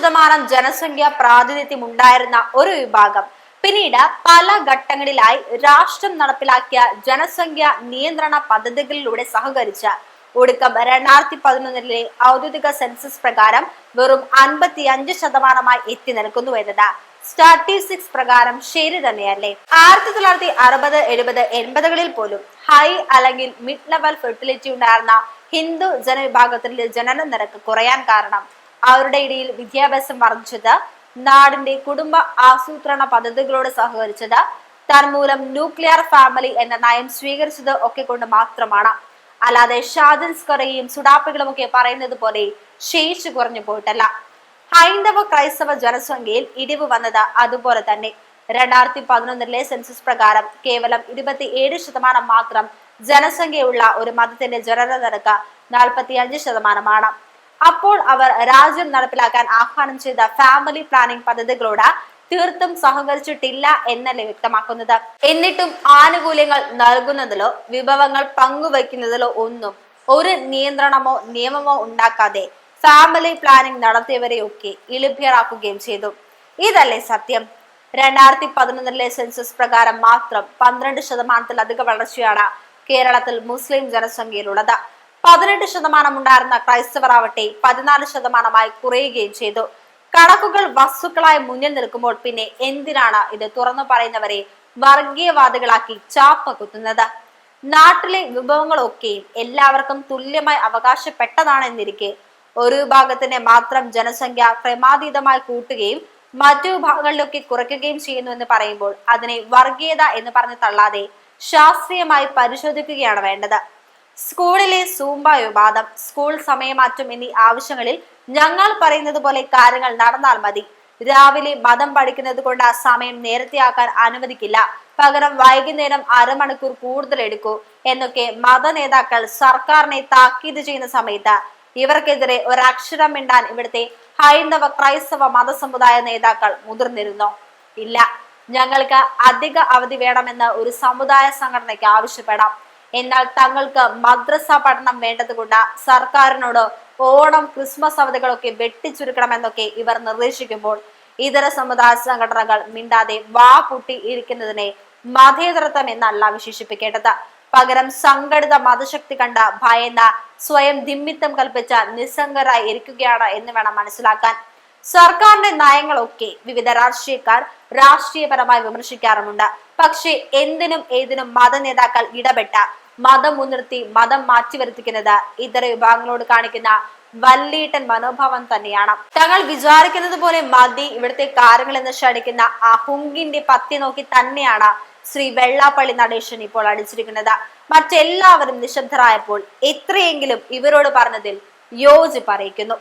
ശതമാനം ജനസംഖ്യ പ്രാതിനിധ്യം ഉണ്ടായിരുന്ന ഒരു വിഭാഗം. പിന്നീട് പല ഘട്ടങ്ങളിലായി രാഷ്ട്രം നടപ്പിലാക്കിയ ജനസംഖ്യ നിയന്ത്രണ പദ്ധതികളിലൂടെ സഹകരിച്ച ഒടുക്കം രണ്ടായിരത്തി പതിനൊന്നിലെ ഔദ്യോഗിക സെൻസസ് പ്രകാരം വെറും അൻപത്തി അഞ്ച് ശതമാനമായി എത്തി നിൽക്കുന്നു എന്നത് സ്റ്റാറ്റിസ്റ്റിക്സ് പ്രകാരം ശരി തന്നെയല്ലേ? ആയിരത്തി തൊള്ളായിരത്തി അറുപത് എഴുപത് എൺപതുകളിൽ പോലും ഹൈ അല്ലെങ്കിൽ മിഡ് ലെവൽ ഫെർട്ടിലിറ്റി ഉണ്ടായിരുന്ന ഹിന്ദു ജനവിഭാഗത്തിന്റെ ജനന നിരക്ക് കുറയാൻ കാരണം അവരുടെ ഇടയിൽ വിദ്യാഭ്യാസം വർദ്ധിച്ചത് നാടിന്റെ കുടുംബ ആസൂത്രണ പദ്ധതികളോട് സഹകരിച്ചത് തന്മൂലം ന്യൂക്ലിയർ ഫാമിലി എന്ന നയം സ്വീകരിച്ചത് ഒക്കെ കൊണ്ട് മാത്രമാണ്. അല്ലാതെ ഷാജൻ സ്കറയും സുഡാപ്പികളും ഒക്കെ പറയുന്നത് പോലെ ശേഷി കുറഞ്ഞു പോയിട്ടല്ല. ഹൈന്ദവ ക്രൈസ്തവ ജനസംഖ്യയിൽ ഇടിവ് വന്നത് അതുപോലെ തന്നെ. രണ്ടായിരത്തി പതിനൊന്നിലെ സെൻസസ് പ്രകാരം കേവലം ഇരുപത്തി ഏഴ് ശതമാനം മാത്രം ജനസംഖ്യയുള്ള ഒരു മതത്തിന്റെ ജനന നിരക്ക് നാൽപ്പത്തി അഞ്ച് ശതമാനമാണ്. അപ്പോൾ അവർ രാജ്യം നടപ്പിലാക്കാൻ ആഹ്വാനം ചെയ്ത ഫാമിലി പ്ലാനിംഗ് പദ്ധതികളോട് തീർത്തും സഹകരിച്ചിട്ടില്ല എന്നല്ലേ വ്യക്തമാക്കുന്നത്. എന്നിട്ടും ആനുകൂല്യങ്ങൾ നൽകുന്നതിലോ വിഭവങ്ങൾ പങ്കുവയ്ക്കുന്നതിലോ ഒന്നും ഒരു നിയന്ത്രണമോ നിയമമോ ഉണ്ടാക്കാതെ ഫാമിലി പ്ലാനിംഗ് നടത്തിയവരെയൊക്കെ ഇളിഭ്യറാക്കുകയും ചെയ്തു. ഇതല്ലേ സത്യം? രണ്ടായിരത്തി പതിനൊന്നിലെ സെൻസസ് പ്രകാരം മാത്രം പന്ത്രണ്ട് ശതമാനത്തിലധികം വളർച്ചയാണ് കേരളത്തിൽ മുസ്ലിം ജനസംഖ്യയിലുള്ളത്. പതിനെട്ട് ശതമാനം ഉണ്ടായിരുന്ന ക്രൈസ്തവർ ആവട്ടെ പതിനാല് ശതമാനമായി കുറയുകയും ചെയ്തു. കണക്കുകൾ വസ്തുക്കളായി മുന്നിൽ നിൽക്കുമ്പോൾ പിന്നെ എന്തിനാണ് ഇത് തുറന്നു പറയുന്നവരെ വർഗീയവാദികളാക്കി ചാപ്പ കുത്തുന്നത്? നാട്ടിലെ വിഭവങ്ങളൊക്കെയും എല്ലാവർക്കും തുല്യമായി അവകാശപ്പെട്ടതാണെന്നിരിക്കെ ഒരു വിഭാഗത്തിന്റെ മാത്രം ജനസംഖ്യ ക്രമാതീതമായി കൂട്ടുകയും മറ്റു വിഭാഗങ്ങളിലൊക്കെ കുറയ്ക്കുകയും ചെയ്യുന്നു എന്ന് പറയുമ്പോൾ അതിനെ വർഗീയത എന്ന് പറഞ്ഞ് തള്ളാതെ ശാസ്ത്രീയമായി പരിശോധിക്കുകയാണ് വേണ്ടത്. സ്കൂളിലെ സൂംബ വിവാദം സ്കൂൾ സമയമാറ്റം എന്നീ ആവശ്യങ്ങളിൽ ഞങ്ങൾ പറയുന്നത് പോലെ കാര്യങ്ങൾ നടന്നാൽ മതി. രാവിലെ മതം പഠിക്കുന്നത് കൊണ്ട് ആ സമയം നേരത്തെയാക്കാൻ അനുവദിക്കില്ല. പകരം വൈകുന്നേരം അരമണിക്കൂർ കൂടുതൽ എടുക്കൂ എന്നൊക്കെ മത നേതാക്കൾ സർക്കാരിനെ താക്കീത് ചെയ്യുന്ന സമയത്ത് ഇവർക്കെതിരെ ഒരക്ഷരം മിണ്ടാൻ ഇവിടുത്തെ ഹൈന്ദവ ക്രൈസ്തവ മതസമുദായ നേതാക്കൾ മുതിർന്നിരുന്നോ. ഇല്ല ഞങ്ങൾക്ക് അധിക അവധി വേണമെന്ന് ഒരു സമുദായ സംഘടനയ്ക്ക് ആവശ്യപ്പെടാം. എന്നാൽ തങ്ങൾക്ക് മദ്രസ പഠനം വേണ്ടതുകൊണ്ട് സർക്കാരിനോട് ഓണം ക്രിസ്മസ് അവധികളൊക്കെ വെട്ടിച്ചുരുക്കണമെന്നൊക്കെ ഇവർ നിർദ്ദേശിക്കുമ്പോൾ ഇതര സമുദായ സംഘടനകൾ മിണ്ടാതെ വാ പൂട്ടി ഇരിക്കുന്നതിനെ മതേതരത്വം എന്നല്ല വിശേഷിപ്പിക്കേണ്ടത്. പകരം സംഘടിത മതശക്തി കണ്ട ഭയന്ന സ്വയം ദിമ്മിത്തം കൽപ്പിച്ച നിസ്സംഗരായി ഇരിക്കുകയാണ് എന്ന് വേണം മനസ്സിലാക്കാൻ. സർക്കാരിന്റെ നയങ്ങളൊക്കെ വിവിധ രാഷ്ട്രീയക്കാർ രാഷ്ട്രീയപരമായി വിമർശിക്കാറുമുണ്ട്. പക്ഷേ എന്തിനും ഏതിനും മത നേതാക്കൾ ഇടപെട്ട മതം മുൻനിർത്തി മതം മാറ്റി മാറ്റിവരുത്തിക്കുന്നത് ഇതര വിഭാഗങ്ങളോട് കാണിക്കുന്ന വല്ലീട്ടൻ മനോഭാവം തന്നെയാണ്. തങ്ങൾ വിചാരിക്കുന്നത് പോലെ മതി ഇവിടുത്തെ കാര്യങ്ങൾ എന്ന് ശടിക്കുന്ന ആ ഹുങ്കിന്റെ പത്തി നോക്കി തന്നെയാണ് ശ്രീ വെള്ളാപ്പള്ളി നടേശൻ ഇപ്പോൾ അടിച്ചിരിക്കുന്നത്. മറ്റെല്ലാവരും നിശബ്ദരായപ്പോൾ എത്രയെങ്കിലും ഇവരോട് പറഞ്ഞതിൽ യോജിപ്പറിയിക്കുന്നു